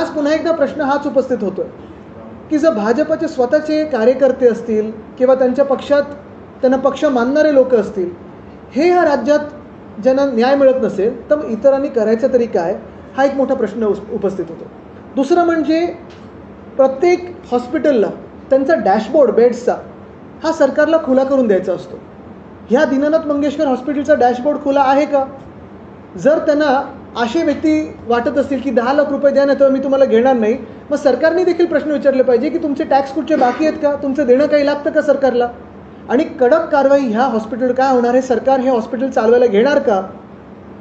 आज पुन्हा एकदा प्रश्न हाच उपस्थित होतोय की जर भाजपचे स्वतःचे कार्यकर्ते असतील किंवा त्यांच्या पक्षात त्यांना पक्ष मानणारे लोक असतील हे ह्या राज्यात ज्यांना न्याय मिळत नसेल तर मग इतरांनी करायचं तरी काय? हा एक मोठा प्रश्न उपस्थित होतो. दुसरं म्हणजे प्रत्येक हॉस्पिटलला त्यांचा डॅशबोर्ड बेड्सचा हा सरकारला खुला करून द्यायचा असतो. ह्या दीनानाथ मंगेशकर हॉस्पिटलचा डॅशबोर्ड खुला आहे का? जर त्यांना अशी व्यक्ती वाटत असतील की दहा लाख रुपये द्या ना तर मी तुम्हाला घेणार नाही. मग सरकारने देखील प्रश्न विचारले पाहिजे की तुमचे टॅक्स कुठचे बाकी आहेत का? तुमचं देणं काही लागतं का सरकारला? आणि कडक कारवाई ह्या हॉस्पिटल काय होणार आहे? सरकार हे हॉस्पिटल चालवायला घेणार का?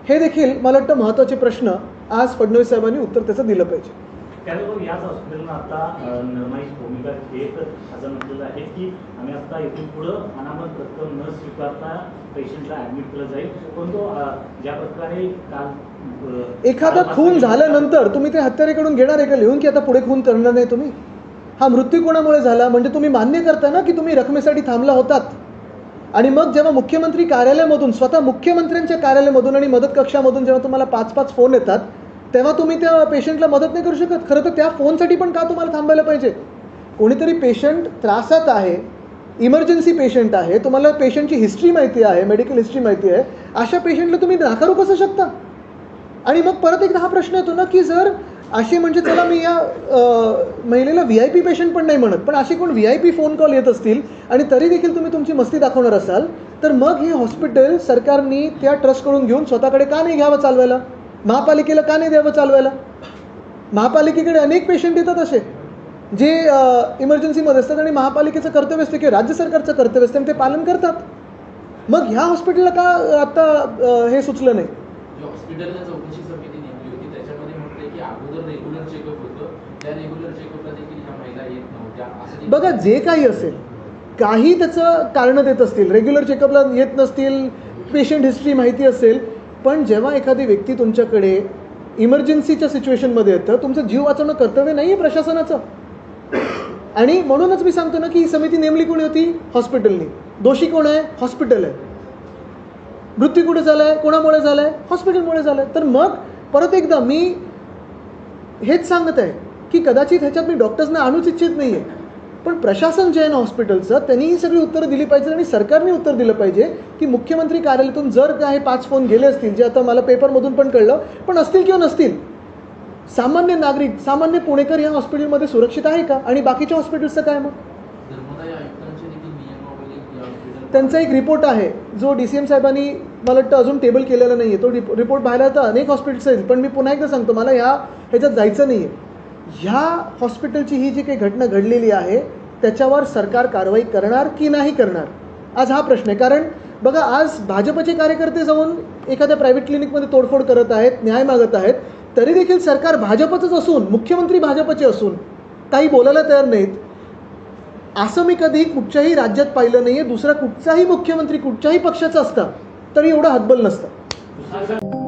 हे देखील मला वाटतं महत्त्वाचे प्रश्न आज फडणवीस साहेबांनी उत्तर त्याचं दिलं पाहिजे. याच हॉस्पिटलनं आता निर्णायक भूमिका घेत असं म्हटलेलं आहे की आम्ही आता इथून पुढं अनामत रक्कम न स्वीकारता पेशंटला ॲडमिट केलं जाईल. परंतु अ, ज्या प्रकारे काल एखादा खून झाल्यानंतर तुम्ही ते हत्यारेकडून घेणार आहे का? लिहून की आता पुढे खून करणार नाही तुम्ही? हा मृत्यू कोणामुळे झाला? म्हणजे तुम्ही मान्य करता ना की तुम्ही रकमेसाठी थांबला होतात. आणि मग जेव्हा मुख्यमंत्री कार्यालयामधून स्वतः मुख्यमंत्र्यांच्या कार्यालयामधून आणि मदत कक्षामधून जेव्हा तुम्हाला पाच पाच फोन येतात तेव्हा तुम्ही त्या पेशंटला मदत नाही करू शकत. खरं तर त्या फोनसाठी पण का तुम्हाला थांबायला पाहिजे? कोणीतरी पेशंट त्रासात आहे इमर्जन्सी पेशंट आहे तुम्हाला पेशंटची हिस्ट्री माहिती आहे मेडिकल हिस्ट्री माहिती आहे अशा पेशंटला तुम्ही नाकारू कसं शकता? आणि मग परत एकदा हा प्रश्न येतो ना की जर असे म्हणजे चला मी या महिलेला व्ही आय पी पेशंट पण नाही म्हणत पण असे कोण V I P phone call येत असतील आणि तरी देखील तुम्ही तुमची मस्ती दाखवणार असाल तर मग हे हॉस्पिटल सरकारनी त्या ट्रस्टकडून घेऊन स्वतःकडे का नाही घ्यावं चालवायला? महापालिकेला का नाही द्यावं चालवायला? महापालिकेकडे अनेक पेशंट येतात असे जे इमर्जन्सीमध्ये असतात आणि महापालिकेचं कर्तव्य असतं किंवा राज्य सरकारचं कर्तव्य असतं आणि ते पालन करतात. मग ह्या हॉस्पिटलला का आता अ, हे सुचलं नाही? बघा जे काही असेल काही त्याचं कारणं देत असतील. रेग्युलर चेकअपला येत नसतील. पेशंट हिस्ट्री माहिती असेल. पण जेव्हा एखादी व्यक्ती तुमच्याकडे इमर्जन्सीच्या सिच्युएशनमध्ये येतं तुमचं जीव वाचवणं कर्तव्य नाही आहे प्रशासनाचं. आणि म्हणूनच मी सांगतो ना की ही समिती नेमली कोणी होती? हॉस्पिटलनी. दोषी कोण आहे? हॉस्पिटल आहे. मृत्यू कुठे झाला आहे कोणामुळे झाला आहे हॉस्पिटलमुळे झाला आहे तर मग परत एकदा मी हेच सांगत आहे की कदाचित ह्याच्यात मी डॉक्टर्सना आणूच इच्छित नाही आहे पण प्रशासन जे आहे ना हॉस्पिटलचं त्यांनी ही सगळी उत्तरं दिली पाहिजे आणि सरकारने उत्तर दिलं पाहिजे की मुख्यमंत्री कार्यालयातून जर काय पाच फोन गेले असतील जे आता मला पेपरमधून पण कळलं पण असतील किंवा नसतील सामान्य नागरिक सामान्य पुणेकर या हॉस्पिटलमध्ये सुरक्षित आहे का? आणि बाकीच्या हॉस्पिटल्सचं काय मग? त्यांचा एक रिपोर्ट आहे जो डी सी एम साहेबांनी मला वाटतं अजून टेबल केलेला नाही आहे तो रिप रिपोर्ट पाहायला तर अनेक हॉस्पिटल्स आहेत पण मी पुन्हा एकदा सांगतो मला ह्या ह्याच्यात जायचं नाही आहे ह्या हॉस्पिटलची ही जी काही घटना घडलेली आहे त्याच्यावर सरकार कारवाई करणार की नाही करणार? आज हा प्रश्न आहे. कारण बघा आज भाजपचे कार्यकर्ते जाऊन एखाद्या प्रायव्हेट क्लिनिकमध्ये तोडफोड करत आहेत न्याय मागत आहेत तरी देखील सरकार भाजपचंच असून मुख्यमंत्री भाजपचे असून काही बोलायला तयार नाहीत. असं मी कधी कुठच्याही राज्यात पाहिलं नाही आहे दुसरा कुठचाही मुख्यमंत्री कुठच्याही पक्षाचा असता तरी एवढं हतबल नसतं.